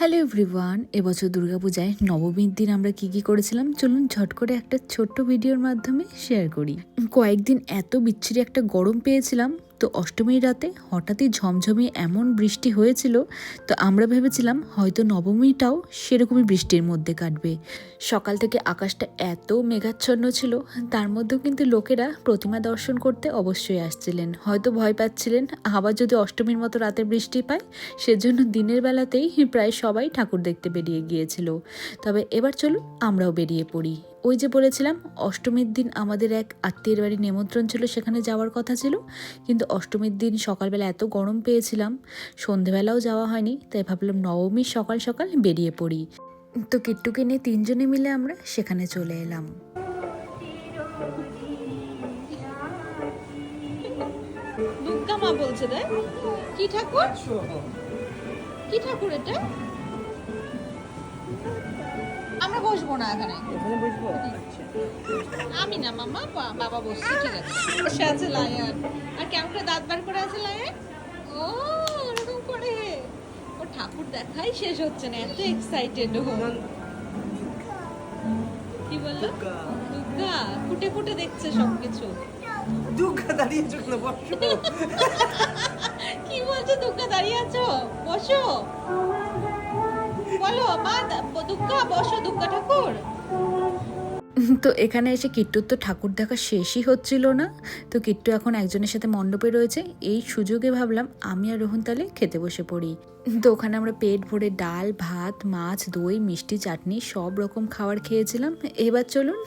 Hello everyone, এবছর দুর্গাপূজায় নবমীর দিন আমরা কি কি করেছিলাম? চলুন ঝট করে একটা ছোট্ট ভিডিওর মাধ্যমে শেয়ার করি। কয়েকদিন এত বিচ্ছিরি একটা গরম পেয়েছিলাম তো অষ্টমীর রাতে হঠাৎই ঝমঝমে এমন বৃষ্টি হয়েছিল, তো আমরা ভেবেছিলাম হয়তো নবমীটাও সেরকমই বৃষ্টির মধ্যে কাটবে। সকাল থেকে আকাশটা এত মেঘাচ্ছন্ন ছিল, তার মধ্যেও কিন্তু লোকেরা প্রতিমা দর্শন করতে অবশ্যই আসছিলেন। হয়তো ভয় পাচ্ছিলেন, আবার যদি অষ্টমীর মতো রাতে বৃষ্টি পায়, সেজন্য দিনের বেলাতেই প্রায় সবাই ঠাকুর দেখতে বেরিয়ে গিয়েছিল। তবে এবার চলুন আমরাও বেরিয়ে পড়ি। ওই যে বলেছিলাম, অষ্টমীর দিন আমাদের এক আত্মীয়ের বাড়ি নিমন্ত্রণ ছিল, সেখানে যাওয়ার কথা ছিল। কিন্তু অষ্টমীর দিন সকালবেলা এত গরম পেয়েছিলাম, সন্ধেবেলাও যাওয়া হয়নি, তাই ভাবলাম নবমীর সকাল সকাল বেরিয়ে পড়ি। তো কিট্টুকে নিয়ে তিনজনে মিলে আমরা সেখানে চলে এলাম। মা বলছে কি ঠাকুর? কি ঠাকুর এটা? আমরা বসবো না এখানে। আমি না মামা বাবা বসছে ঠিক আছে। বসে আছে লায়ন। আর কেমন করে দাঁত বার করে আছে লায়ন? ও ওরকম করে। ও ঠাকুর দেখাই শেষ হচ্ছে না এত এক্সাইটেড ও। কি বলল? দুর্গা। ফুটে ফুটে দেখছে সবকিছু। দুঃখা দাঁড়িয়ে চোখ না বসো। কি বলছো দুর্গা দাঁড়িয়ে আছো? বসো। বলো মা তো এখানে এসে কিট্টুর তো ঠাকুর দেখা শেষই হচ্ছিল না। তো কিট্টু এখন একজনের সাথে মণ্ডপে রয়েছে। এই সুযোগে ভাবলাম আমি আর রোহন তালে খেতে বসে পড়ি। তো ওখানে আমরা পেট ভরে ডাল, ভাত, মাছ, দই, মিষ্টি, চাটনি সব রকম খাবার খেয়েছিলাম। এবার চলুন